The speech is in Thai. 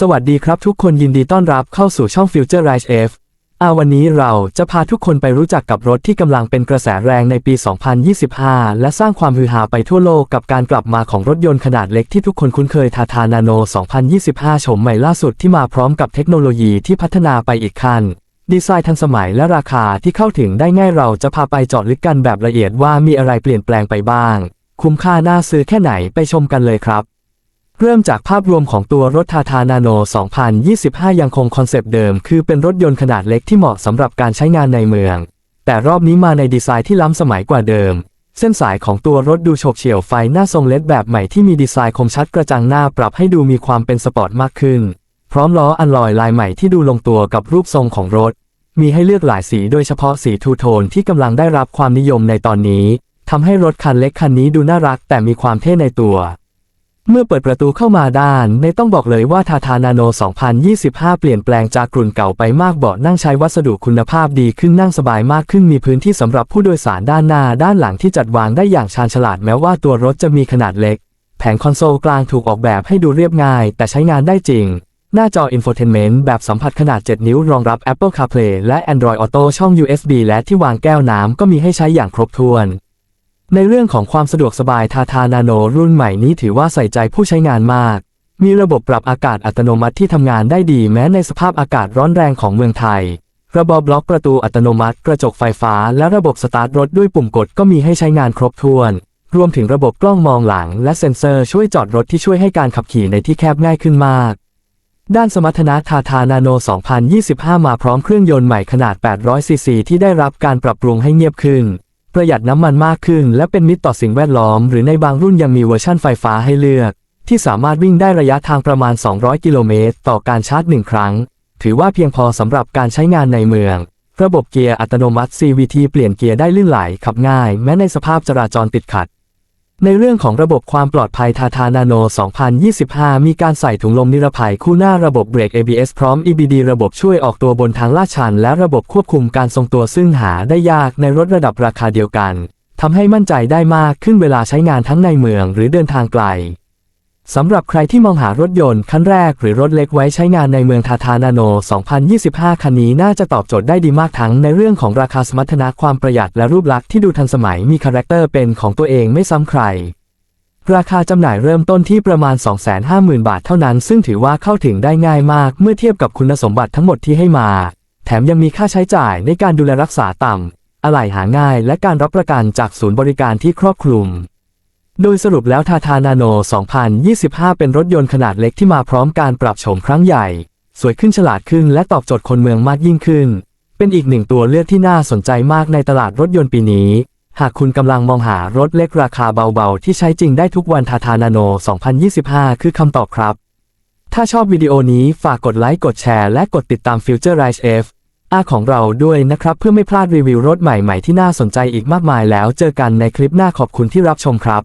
สวัสดีครับทุกคนยินดีต้อนรับเข้าสู่ช่อง Future Rise F อาวันนี้เราจะพาทุกคนไปรู้จักกับรถที่กำลังเป็นกระแสแรงในปี 2025 และสร้างความฮือฮาไปทั่วโลกกับการกลับมาของรถยนต์ขนาดเล็กที่ทุกคนคุ้นเคยทาทานาโน 2025โฉมใหม่ล่าสุดที่มาพร้อมกับเทคโนโลยีที่พัฒนาไปอีกขั้น ดีไซน์ทันสมัยและราคาที่เข้าถึงได้ง่ายเราจะพาไปเจาะลึกกันแบบละเอียดว่ามีอะไรเปลี่ยนแปลงไปบ้าง คุ้มค่าน่าซื้อแค่ไหนไปชมกันเลยครับ เริ่มจากภาพรวมของตัวรถทาทานาโน 2025 ยังคงคอนเซปต์เดิม คือเป็นรถยนต์ขนาดเล็กที่เหมาะสำหรับการใช้งานในเมือง แต่รอบนี้มาในดีไซน์ที่ล้ำสมัยกว่าเดิม เส้นสายของตัวรถดูโฉบเฉี่ยวไฟหน้าทรงเลดแบบใหม่ที่มีดีไซน์คมชัดกระจังหน้าปรับให้ดูมีความเป็นสปอร์ตมากขึ้น พร้อมล้ออันลอยลายใหม่ที่ดูลงตัวกับรูปทรงของรถ มีให้เลือกหลายสีโดยเฉพาะสีทูโทนที่กำลังได้รับความนิยมในตอนนี้ทำให้รถคันเล็กคันนี้ดูน่ารักแต่มีความเท่ในตัว เมื่อเปิดประตูเข้ามาด้านในต้องบอกเลยว่าทาทานาโน 2025 เปลี่ยนแปลงจากกลุ่นเก่าไปมากเบาะนั่งใช้วัสดุคุณภาพดีขึ้นนั่งสบายมากขึ้นมีพื้นที่สำหรับผู้โดยสารด้านหน้าด้านหลังที่จัดวางได้อย่างชาญฉลาดแม้ว่าตัวรถจะมีขนาดเล็ก แผงคอนโซลกลางถูกออกแบบให้ดูเรียบง่าย แต่ใช้งานได้จริง หน้าจอ Infotainment แบบสัมผัสขนาด 7 นิ้วรองรับ Apple CarPlay และ Android Auto ช่อง USB และที่วางแก้วน้ำก็มีให้ใช้อย่างครบถ้วน ในเรื่องของความสะดวกสบายทาทานาโนรุ่นใหม่นี้ถือว่าใส่ใจผู้ใช้งานมาก มีระบบปรับอากาศอัตโนมัติที่ทำงานได้ดีแม้ในสภาพอากาศร้อนแรงของเมืองไทย ระบบล็อกประตูอัตโนมัติ กระจกไฟฟ้า และระบบสตาร์ทรถด้วยปุ่มกดก็มีให้ใช้งานครบถ้วน รวมถึงระบบกล้องมองหลัง และเซ็นเซอร์ช่วยจอดรถที่ช่วยให้การขับขี่ในที่แคบง่ายขึ้นมาก ด้านสมรรถนะทาทานาโน 2025 มาพร้อมเครื่องยนต์ใหม่ขนาด 800ซีซีที่ได้รับการปรับปรุงให้เงียบขึ้น ประหยัดน้ำมันมากขึ้น และเป็นมิตรต่อสิ่งแวดล้อม หรือในบางรุ่นยังมีเวอร์ชั่นไฟฟ้าให้เลือก ที่สามารถวิ่งได้ระยะทางประมาณ 200 กิโลเมตร ต่อการชาร์จหนึ่งครั้ง ถือว่าเพียงพอสำหรับการใช้งานในเมือง ระบบเกียร์อัตโนมัติ CVT เปลี่ยนเกียร์ได้ลื่นไหลขับง่าย แม้ในสภาพจราจรติดขัด ในเรื่องของระบบความปลอดภัยทาทานาโน 2025 มีการใส่ถุงลมนิรภัยคู่หน้าระบบเบรก ABS พร้อม EBD ระบบช่วยออกตัวบนทางลาดชัน และระบบควบคุมการทรงตัวซึ่งหาได้ยากในรถระดับราคาเดียวกันทำให้มั่นใจได้มากขึ้นเวลาใช้งานทั้งในเมืองหรือเดินทางไกล สำหรับใครที่มองหารถยนต์คันแรกหรือรถเล็กไว้ใช้งานในเมืองทาทานาโน 2025 คันนี้น่าจะตอบโจทย์ได้ดีมากทั้งในเรื่องของราคาสมรรถนะความประหยัดและรูปลักษณ์ที่ดูทันสมัยมีคาแรคเตอร์เป็นของตัวเองไม่ซ้ำใคร ราคาจำหน่ายเริ่มต้นที่ประมาณ 250,000 บาทเท่านั้น ซึ่งถือว่าเข้าถึงได้ง่ายมากเมื่อเทียบกับคุณสมบัติทั้งหมดที่ให้มา แถมยังมีค่าใช้จ่ายในการดูแลรักษาต่ำอะไหล่หาง่าย และการรับประกันจากศูนย์บริการที่ครอบคลุม โดยสรุปแล้วทาทานาโน 2025 เป็นรถยนต์ขนาดเล็กที่มาพร้อมการปรับโฉมครั้งใหญ่ สวยขึ้นฉลาดขึ้นและตอบโจทย์คนเมืองมากยิ่งขึ้น เป็นอีกหนึ่งตัวเลือกที่น่าสนใจมากในตลาดรถยนต์ปีนี้ หากคุณกำลังมองหารถเล็กราคาเบาๆ ที่ใช้จริงได้ทุกวันทาทานาโน 2025 คือคำตอบครับ ถ้าชอบวิดีโอนี้ฝากกดไลค์กดแชร์และกดติดตาม Future Rise F อาของเราด้วยนะครับ เพื่อไม่พลาดรีวิวรถใหม่ๆที่น่าสนใจอีกมากมายแล้วเจอกันในคลิปหน้าขอบคุณที่รับชมครับ